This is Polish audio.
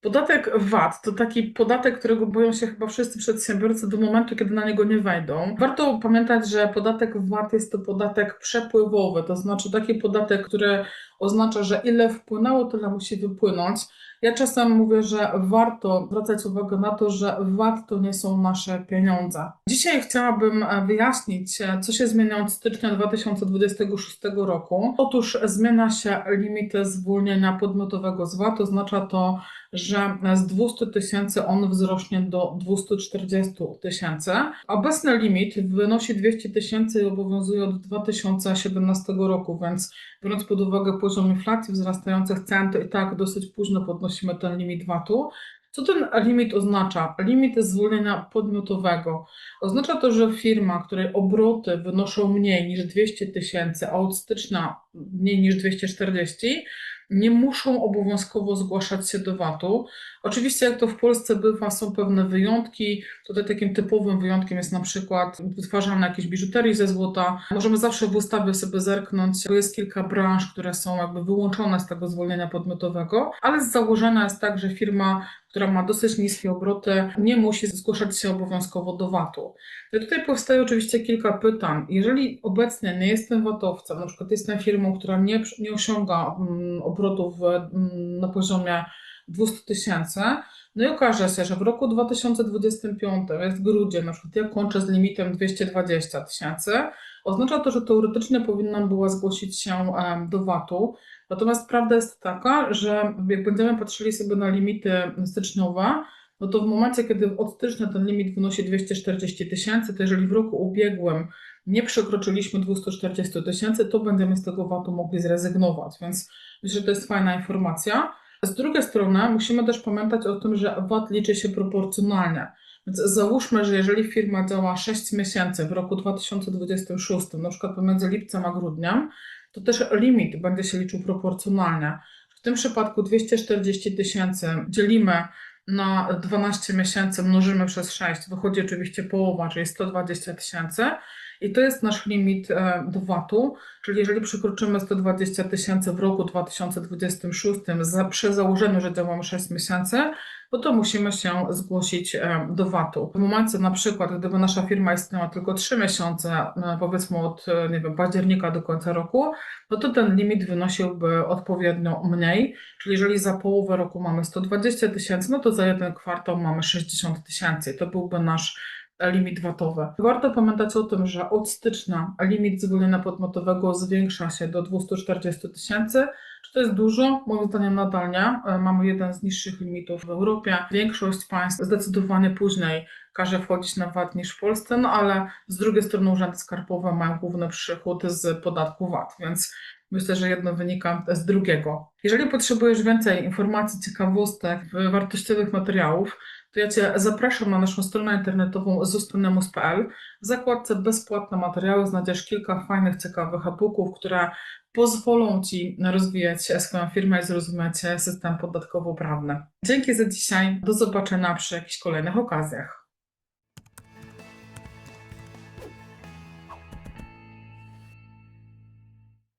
Podatek VAT to taki podatek, którego boją się chyba wszyscy przedsiębiorcy do momentu, kiedy na niego nie wejdą. Warto pamiętać, że podatek VAT jest to podatek przepływowy, to znaczy taki podatek, który oznacza, że ile wpłynęło, tyle musi wypłynąć. Ja czasem mówię, że warto zwracać uwagę na to, że VAT to nie są nasze pieniądze. Dzisiaj chciałabym e, wyjaśnić, e, co się zmienia od stycznia 2026 roku. Otóż zmienia się limit zwolnienia podmiotowego z VAT, oznacza to, że z 200 tysięcy on wzrośnie do 240 tysięcy. Obecny limit wynosi 200 tysięcy i obowiązuje od 2017 roku, więc biorąc pod uwagę poziom inflacji, wzrastających cen, to i tak dosyć późno podnosimy ten limit VAT-u. Co ten limit oznacza? Limit zwolnienia podmiotowego. Oznacza to, że firma, której obroty wynoszą mniej niż 200 tysięcy, a od stycznia mniej niż 240, nie muszą obowiązkowo zgłaszać się do VAT-u. Oczywiście, jak to w Polsce bywa, są pewne wyjątki. Tutaj takim typowym wyjątkiem jest na przykład wytwarzanie jakiejś biżuterii ze złota. Możemy zawsze w ustawie sobie zerknąć, bo jest kilka branż, które są jakby wyłączone z tego zwolnienia podmiotowego, ale z założenia jest tak, że firma, która ma dosyć niskie obroty, nie musi zgłaszać się obowiązkowo do VAT-u. I tutaj powstaje oczywiście kilka pytań. Jeżeli obecnie nie jestem VAT-owcem, na przykład jestem firmą, która nie, nie osiąga mm, obrotów mm, na poziomie 200 tysięcy. No i okaże się, że w roku 2025 jest grudzień, na przykład ja kończę z limitem 220 tysięcy, oznacza to, że teoretycznie powinnam była zgłosić się do VAT-u. Natomiast prawda jest taka, że jak będziemy patrzyli sobie na limity styczniowe, no to w momencie, kiedy od stycznia ten limit wynosi 240 tysięcy, to jeżeli w roku ubiegłym nie przekroczyliśmy 240 tysięcy, to będziemy z tego VAT-u mogli zrezygnować. Więc myślę, że to jest fajna informacja. Z drugiej strony musimy też pamiętać o tym, że VAT liczy się proporcjonalnie. Więc załóżmy, że jeżeli firma działa 6 miesięcy w roku 2026, na przykład pomiędzy lipcem a grudniem, to też limit będzie się liczył proporcjonalnie. W tym przypadku 240 tysięcy dzielimy na 12 miesięcy, mnożymy przez 6, wychodzi oczywiście połowa, czyli 120 tysięcy. I to jest nasz limit e, do VAT-u, czyli jeżeli przekroczymy 120 tysięcy w roku 2026 za, przy założeniu, że działamy 6 miesięcy, no to musimy się zgłosić e, do VAT-u. W momencie na przykład, gdyby nasza firma istniała tylko 3 miesiące, e, powiedzmy od nie wiem, października do końca roku, no to ten limit wynosiłby odpowiednio mniej, czyli jeżeli za połowę roku mamy 120 tysięcy, no to za jeden kwartał mamy 60 tysięcy. To byłby nasz limit VAT-owy. Warto pamiętać o tym, że od stycznia limit zwolnienia podmiotowego zwiększa się do 240 tysięcy. Czy to jest dużo? Moim zdaniem nadal nie. E, mamy jeden z niższych limitów w Europie. Większość państw zdecydowanie później każe wchodzić na VAT niż w Polsce, no ale z drugiej strony urzędy skarbowe mają główny przychód z podatku VAT, więc Myślę, że jedno wynika z drugiego. Jeżeli potrzebujesz więcej informacji, ciekawostek, wartościowych materiałów, to ja Cię zapraszam na naszą stronę internetową zustynemus.pl. W zakładce bezpłatne materiały znajdziesz kilka fajnych, ciekawych e-booków, które pozwolą Ci rozwijać swoją firmę i zrozumieć system podatkowo-prawny. Dzięki za dzisiaj. Do zobaczenia przy jakichś kolejnych okazjach.